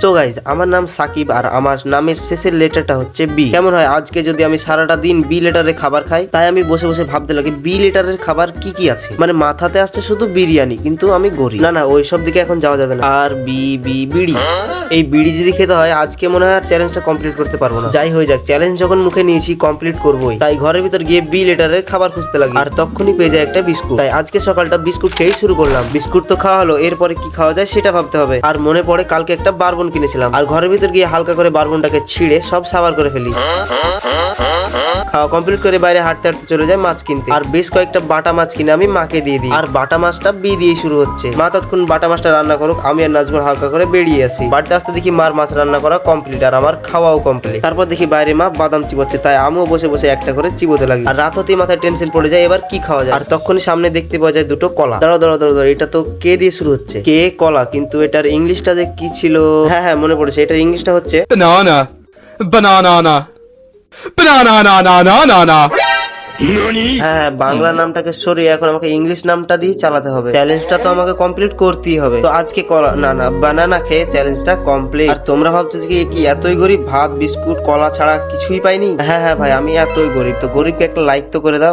So guys আমার নাম সাকিব আর আমার নামের শেষের লেটারটা হচ্ছে বি কেমন হয়? আজকে যদি আমি সারাটা দিন বি লেটারের খাবার খাই, তাই আমি বসে বসে ভাবতে লাগি বি লেটারের খাবার কি কি আছে? মানে মাথাতে আসছে শুধু বিরিয়ানি, কিন্তু আমি গরি না না ওই সব দিকে এখন যাওয়া যাবে না। আর বি বি বিড়ি। এই বিড়ি যদি খেতে হয়, আজকে মনে হয় চ্যালেঞ্জটা কমপ্লিট করতে পারব না। যাই হয়ে যাক চ্যালেঞ্জ যখন মুখে নিয়েছি কমপ্লিট করবোই। তাই ঘরের ভিতর গিয়ে বি লেটারের খাবার খুঁজতে লাগি। আর তখনই পেয়ে যায় একটা বিস্কুট। তাই আজকে সকালটা বিস্কুট খেয়েই শুরু করলাম। বিস্কুট তো খাওয়া হলো, এরপরে কি খাওয়া যায় সেটা ভাবতে হবে। আর মনে পড়ে কালকে একটা বারবন কিনেছিলাম। আর ঘরের ভিতর গিয়ে হালকা করে বারবনটাকে ছিঁড়ে সব সাবার করে ফেলি। খাওয়া কমপ্লিট করে বাইরে হাঁটতে হাঁটতে চলে যায় মাছ কিনতে। আর বেশ কয়েকটা বাটা মাছ কিনে আমি মাকে দিয়ে দিই। আর বাটা মাছটা বি দিয়ে শুরু হচ্ছে। মা তৎক্ষণ বাটা মাছটা রান্না করুক আমি আর নাজমুল হালকা করে বেরিয়ে আসি। বাড়িতে আসতে দেখি মার মাছ রান্না করা কমপ্লিট আর আমার খাওয়াও কমপ্লিট তারপর দেখি বাইরে মা বাদাম চিবোচ্ছে তাই আমিও বসে বসে একটা করে চিবোতে লাগি। আর রাত হতেই মাথায় টেনশন পড়ে যায় এবার কি খাওয়া যায়? আর তখনই সামনে দেখতে পাওয়া যায় দুটো কলা। দাঁড়াও দাঁড়াও দাঁড়াও এটা তো কে দিয়ে শুরু হচ্ছে? কে কলা? কিন্তু এটার ইংলিশটা যে কি ছিল? হ্যাঁ হ্যাঁ মনে পড়েছে। এটার ইংলিশটা হচ্ছে banana, banana, হ্যাঁ হ্যাঁ বাংলা নামটাকে সরিয়ে এখন আমাকে ইংলিশ নামটা দিয়ে চালাতে হবে। চ্যালেঞ্জটা তো আমাকে কমপ্লিট করতেই হবে। তো আজকে কলা না না বানানা খেয়ে চ্যালেঞ্জটা কমপ্লিট আর তোমরা ভাবছ যে কি এতই গরিব? ভাত বিস্কুট কলা ছাড়া কিছুই পাইনি? হ্যাঁ হ্যাঁ ভাই আমি এতই গরিব। তো গরিবকে একটা লাইক তো করে দাও।